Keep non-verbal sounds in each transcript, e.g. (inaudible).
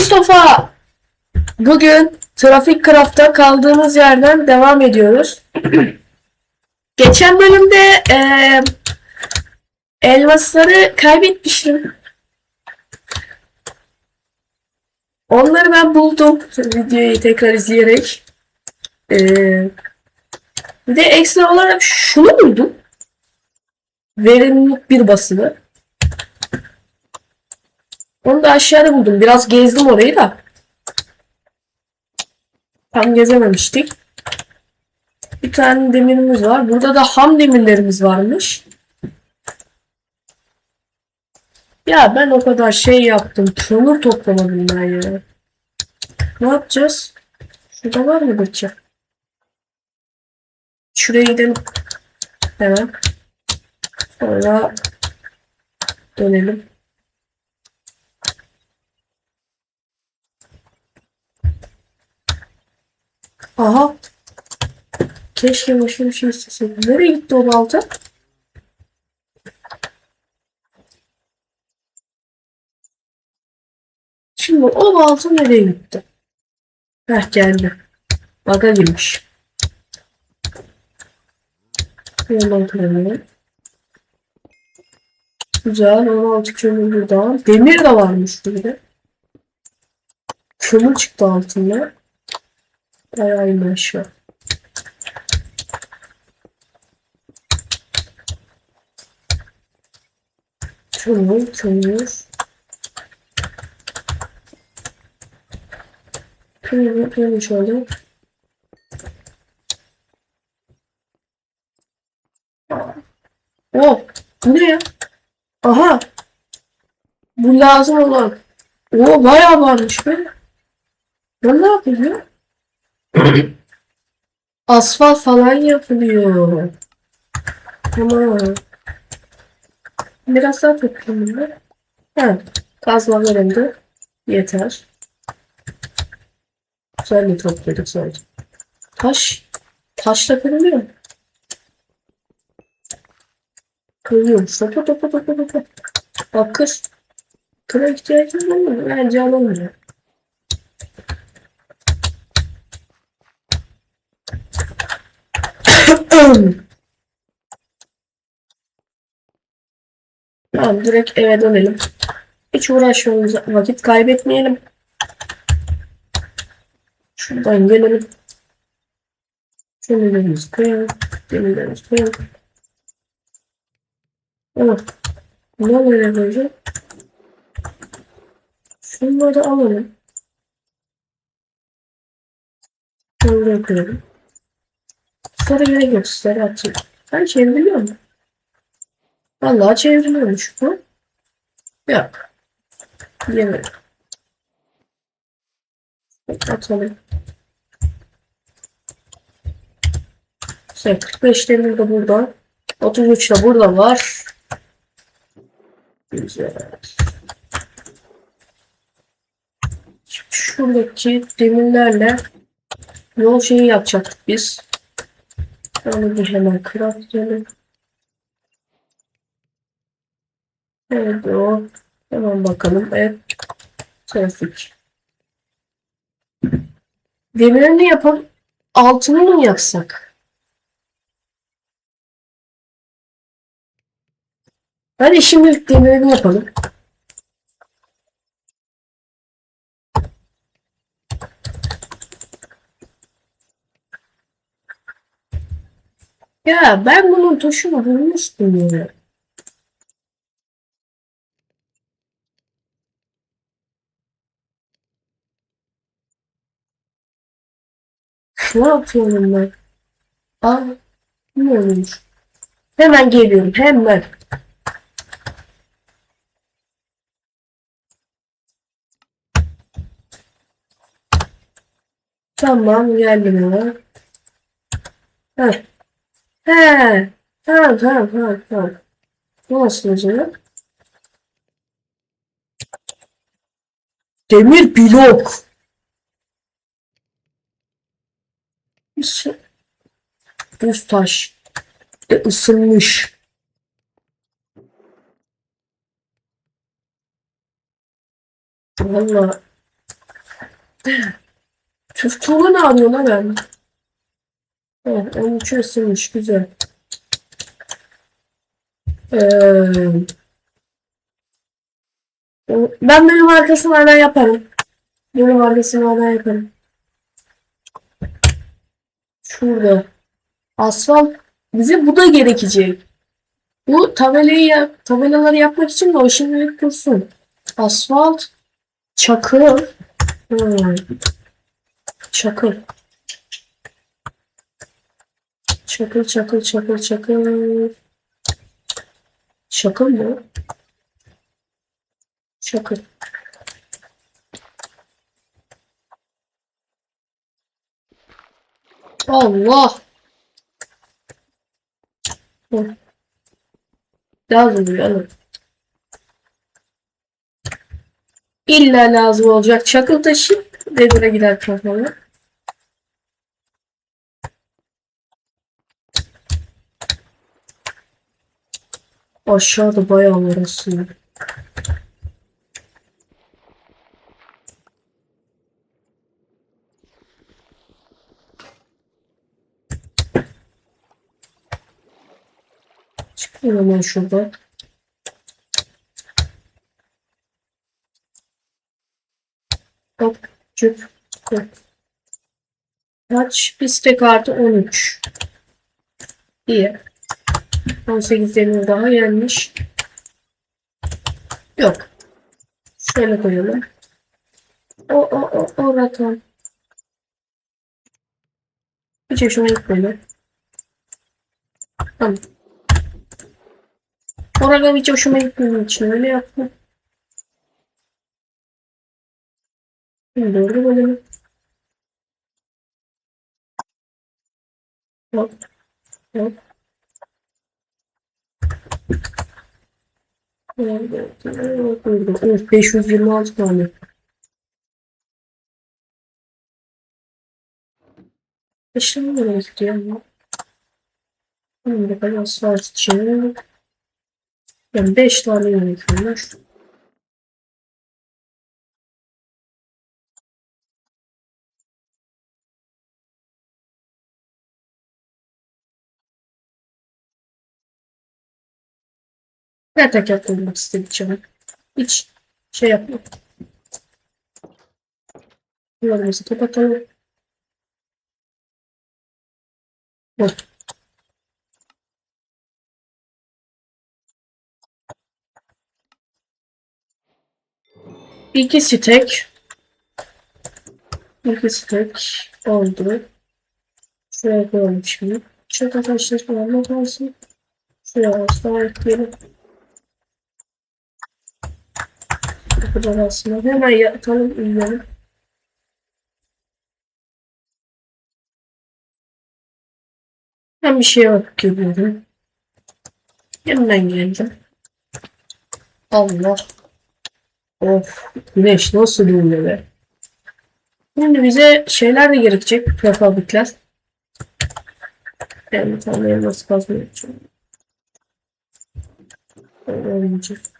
Mustafa. Bugün Trafik Craft'ta kaldığımız yerden devam ediyoruz. (clears throat) Geçen bölümde eee, elmasları kaybetmişim. Onları ben buldum videoyu tekrar izleyerek. Eee, bir de ekstra olarak şunu buldum. Verimlilik bir basılı. Onu da aşağıda buldum. Biraz gezdim orayı da. Tam gezememiştik. Bir tane demirimiz var. Burada da ham demirlerimiz varmış. Ya ben o kadar şey yaptım. Kömür toplamadım ben ya. Ne yapacağız? Şurada var mı bıçak? Şuraya gidelim. Hemen. Sonra dönelim. Aha. Keşke başka bir şey isteseydim. Nereye gitti o balta? Şimdi o balta nereye gitti? Heh geldi. Baga girmiş. Yandan kırmıyor. Güzel. 16 kömür burada. Demir de varmış burada. Kömür çıktı altında. Bayağı iyi. Kömür, kömür. Kömür yapıyorum şöyle. Oh, ne ya? Aha. Bu lazım olan. O bayağı varmış be. Ben ne yapayım ya? Asfalt falan yapılıyor. Tamam. Biraz daha toplayayım bunu. Ha, kazma verildi. Yeter. Güzel de topladık zaten. Taş. Taş da kırılıyor mu? Kırılıyormuş. Topa topa topa topa. Bak kır. Kıra ihtiyacım var mı? Bence alamıyor. Tamam direkt eve dönelim. Hiç uğraşmamız vakit kaybetmeyelim. Şuradan gelelim. Demirlerimizi koyalım. Demirlerimizi koyalım. Evet. Ne böyle koyacağım? Şunları alalım. Şöyle koyalım. Gerek yok. Sarı atayım. Ben çevriliyor mu? Vallahi çevriliyormuş bu. Yok. Yemedim. Atalım. Şey, 45 demir de burada. 33 de burada var. Güzel. Şuradaki demirlerle yol şeyi yapacaktık biz. Onu bir hemen craftlayalım. Nerede o? Hemen bakalım. Evet. Trafik. Demirini yapalım. Altını mı yaksak? Hadi şimdilik demirini yapalım. Ya ben bunun tuşunu bulmuştum ya. Ne yapıyorum ben? Aa, ne olmuş? Hemen geliyorum, hemen. Tamam, geldim hemen. Heh. He. Tamam, tamam, tamam, tamam. Nasıl hocam? Demir blok. Düz taş. De ısınmış. Valla tuğla ne arıyor lan ben? Evet, onun için ısınmış. Güzel. Ee, ben benim arkasını hala yaparım. Benim arkasını hala yaparım. Şurada. Asfalt. Bize bu da gerekecek. Bu tabelayı tabelaları yapmak için de o şimdilik dursun. Asfalt. Çakıl. Hmm. Çakıl. Çakıl çakıl çakıl çakıl. Çakıl mı? Çakıl. Allah. Hı. Lazım alın. İlla lazım olacak. Çakıl taşı devire gider kafana. Aşağıda bayağı var aslında. Çıkıyorum hemen şurada. Hop, cüp, hop. Kaç? Bir stack artı 13. İyi. 18 demir daha gelmiş. Yok. Şöyle koyalım. O o o o rakam. Hiç hoşuma gitmedi. Tamam. O rakam hiç hoşuma gitmediği için öyle yaptım. Şimdi doğru bölümü. Hop. Hop. Of 526 tane. Şimdi nereye gidiyor? Şimdi kadar asfalt için. Yani 5 tane gerekiyormuş. Ne tek yapmak istedik canım. Hiç şey yapma. Bunlarımızı kapatalım. Dur. İki stek. İki stek oldu. Şuraya koyalım şimdi. Şurada taşlar falan kalsın. Şuraya asla ekleyelim. Kapıdan aslında. Hemen yatalım uyuyalım. Ben bir şeye bakıp geliyorum. Hemen geldim. Allah. Of. Güneş nasıl doğuyor be. Şimdi bize şeyler de gerekecek. Prefabikler. Ben bir tane elmas kazma yapacağım. Öyle olmayacak.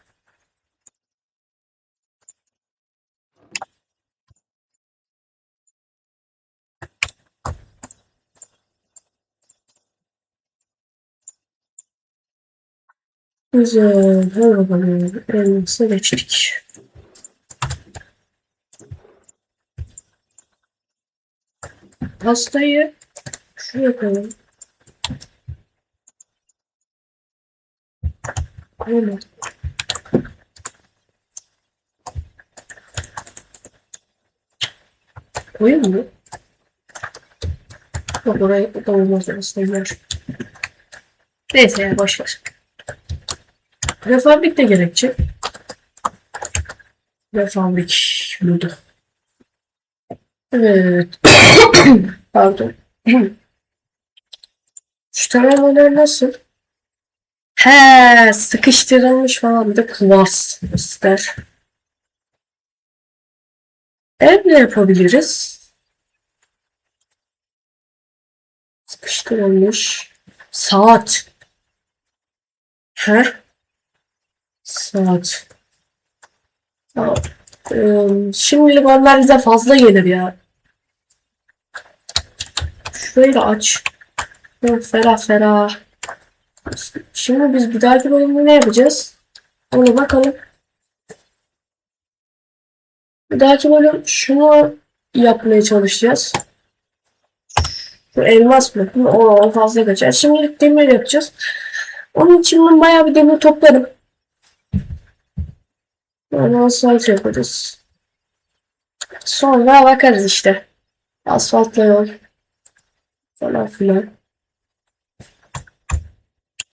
Güzel. Hadi bakalım. Elmas'a geçtik. Pastayı şuraya koyalım. Koyamadım. Koyayım mı? Yok oraya da olmaz aslında. Neyse ya boş ver. Prefabrik de gerekecek. Prefabrik bulduk. Evet. (coughs) Pardon. (coughs) Şu tarafalar nasıl? He, sıkıştırılmış falan bir de klas ister. Ev ne yapabiliriz? Sıkıştırılmış. Saat. He? Saat. Aa, Ee, şimdilik onlar bize fazla gelir ya. Da aç. Ferah ferah. Şimdi biz bir dahaki bölümde ne yapacağız? Ona bakalım. Bir dahaki bölüm şunu yapmaya çalışacağız. Bu elmas mı? O, o fazla kaçar. Şimdilik demir yapacağız. Onun için ben bayağı bir demir toplarım. Yani asfalt yaparız. Sonra bakarız işte. Asfaltla yol. Falan filan.